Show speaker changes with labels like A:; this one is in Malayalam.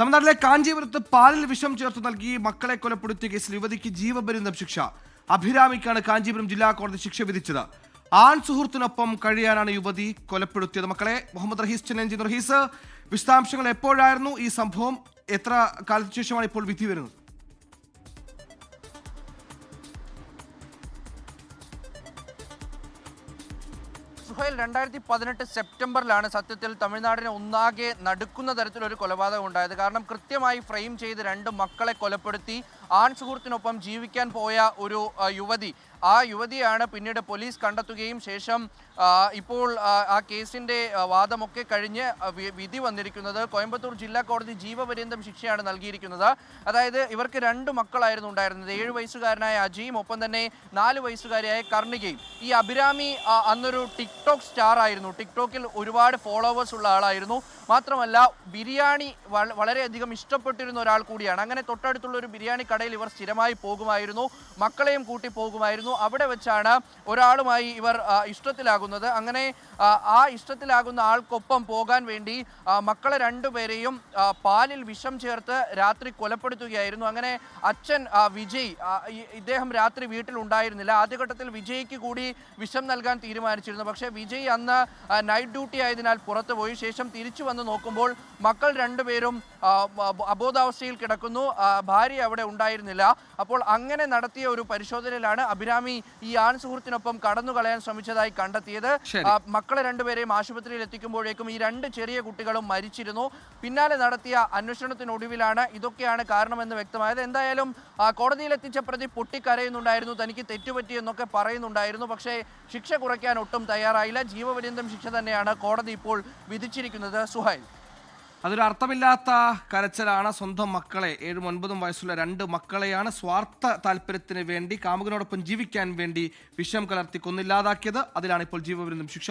A: തമിഴ്നാട്ടിലെ കാഞ്ചീപുരത്ത് പാലിൽ വിഷം ചേർത്ത് നൽകി മക്കളെ കൊലപ്പെടുത്തിയ കേസിൽ യുവതിക്ക് ജീവപര്യന്തം ശിക്ഷ. അഭിരാമിക്കാണ് കാഞ്ചീപുരം ജില്ലാ കോടതി ശിക്ഷ വിധിച്ചത്. ആൺ സുഹൃത്തിനൊപ്പം കഴിയാനാണ് യുവതി കൊലപ്പെടുത്തിയത്. മക്കളെ മുഹമ്മദ് റഹീസ് ചെന്നൈ റഹീസ് വിശദാംശങ്ങൾ എപ്പോഴായിരുന്നു ഈ സംഭവം? എത്ര കാലത്തിന് ശേഷമാണ് ഇപ്പോൾ വിധി വരുന്നത്?
B: സുഹൈൽ രണ്ടായിരത്തി പതിനെട്ട് സെപ്റ്റംബറിലാണ് സത്യത്തിൽ തമിഴ്നാടിനെ ഒന്നാകെ നടുക്കുന്ന തരത്തിലൊരു കൊലപാതകം ഉണ്ടായത്. കാരണം കൃത്യമായി ഫ്രെയിം ചെയ്ത് രണ്ട് മക്കളെ കൊലപ്പെടുത്തി. ആൺ സുഹൃത്തിനൊപ്പം ജീവിക്കാൻ പോയ ഒരു യുവതി. ആ യുവതിയാണ് പിന്നീട് പോലീസ് കണ്ടെത്തുകയും ശേഷം ഇപ്പോൾ ആ, കേസിന്റെ വാദമൊക്കെ കഴിഞ്ഞ് വിധി വന്നിരിക്കുന്നത് കോയമ്പത്തൂർ ജില്ലാ കോടതി ജീവപര്യന്തം ശിക്ഷയാണ് നൽകിയിരിക്കുന്നത്. അതായത് ഇവർക്ക് രണ്ട് മക്കളായിരുന്നു ഉണ്ടായിരുന്നത്. ഏഴ് വയസ്സുകാരനായ അജയും ഒപ്പം തന്നെ നാല് വയസ്സുകാരിയായ കർണികയും. ഈ അഭിരാമി അന്നൊരു ടിക്ടോക്ക് സ്റ്റാർ ആയിരുന്നു ടിക്ടോക്കിൽ ഒരുപാട് ഫോളോവേഴ്സ് ഉള്ള ആളായിരുന്നു. മാത്രമല്ല ബിരിയാണി വള- വളരെയധികം ഇഷ്ടപ്പെട്ടിരുന്ന ഒരാൾ കൂടിയാണ്. അങ്ങനെ തൊട്ടടുത്തുള്ള ഒരു ബിരിയാണി കടയിൽ ഇവർ സ്ഥിരമായി പോകുമായിരുന്നു. മക്കളെയും കൂട്ടി പോകുമായിരുന്നു. അവിടെ വെച്ചാണ് ഒരാളുമായി ഇവർ ഇഷ്ടത്തിലാകുന്നത്. അങ്ങനെ ആ, ഇഷ്ടത്തിലാകുന്ന ആൾക്കൊപ്പം പോകാൻ വേണ്ടി മക്കളെ രണ്ടുപേരെയും പാലിൽ വിഷം ചേർത്ത് രാത്രി കൊലപ്പെടുത്തുകയായിരുന്നു. അങ്ങനെ അച്ഛൻ വിജയ് ഇദ്ദേഹം രാത്രി വീട്ടിൽ ഉണ്ടായിരുന്നില്ല ആദ്യഘട്ടത്തിൽ വിജയ്ക്ക് കൂടി വിഷം നൽകാൻ തീരുമാനിച്ചിരുന്നു. പക്ഷേ വിജയ് അന്ന് നൈറ്റ് ഡ്യൂട്ടി ആയതിനാൽ പുറത്തുപോയി ശേഷം തിരിച്ചു വന്ന് നോക്കുമ്പോൾ മക്കൾ രണ്ടുപേരും അബോധാവസ്ഥയിൽ കിടക്കുന്നു. ഭാര്യ അവിടെ ഉണ്ടായിരുന്നില്ല. അപ്പോൾ അങ്ങനെ നടത്തിയ ഒരു പരിശോധനയിലാണ് അഭിരാമി ഈ ആൺ സുഹൃത്തിനൊപ്പം കടന്നു കളയാൻ ശ്രമിച്ചതായി കണ്ടെത്തിയത്. മക്കളെ രണ്ടുപേരെയും ആശുപത്രിയിൽ എത്തിക്കുമ്പോഴേക്കും ഈ രണ്ട് ചെറിയ കുട്ടികളും മരിച്ചിരുന്നു. പിന്നാലെ നടത്തിയ അന്വേഷണത്തിനൊടുവിലാണ് ഇതൊക്കെയാണ് കാരണമെന്ന് വ്യക്തമായത്. എന്തായാലും കോടതിയിലെത്തിച്ച കോടതിയിൽ എത്തിച്ച പ്രതി പൊട്ടിക്കരയുന്നുണ്ടായിരുന്നു. തനിക്ക് തെറ്റുപറ്റി എന്നൊക്കെ പറയുന്നുണ്ടായിരുന്നു. പക്ഷേ ശിക്ഷ കുറയ്ക്കാൻ ഒട്ടും തയ്യാറായില്ല. ജീവപര്യന്തം ശിക്ഷ തന്നെയാണ് കോടതി ഇപ്പോൾ വിധിച്ചിരിക്കുന്നത്. സുഹൈൽ.
A: അതൊരു അർത്ഥമില്ലാത്ത കരച്ചിലാണ് സ്വന്തം മക്കളെ. ഏഴും ഒൻപതും വയസ്സുള്ള രണ്ട് മക്കളെയാണ് സ്വാർത്ഥ താല്പര്യത്തിന് വേണ്ടി കാമുകനോടൊപ്പം ജീവിക്കാൻ വേണ്ടി വിഷം കലർത്തി കൊന്നില്ലാതാക്കിയത്. അതിലാണ് ഇപ്പോൾ ജീവപര്യന്തം ശിക്ഷ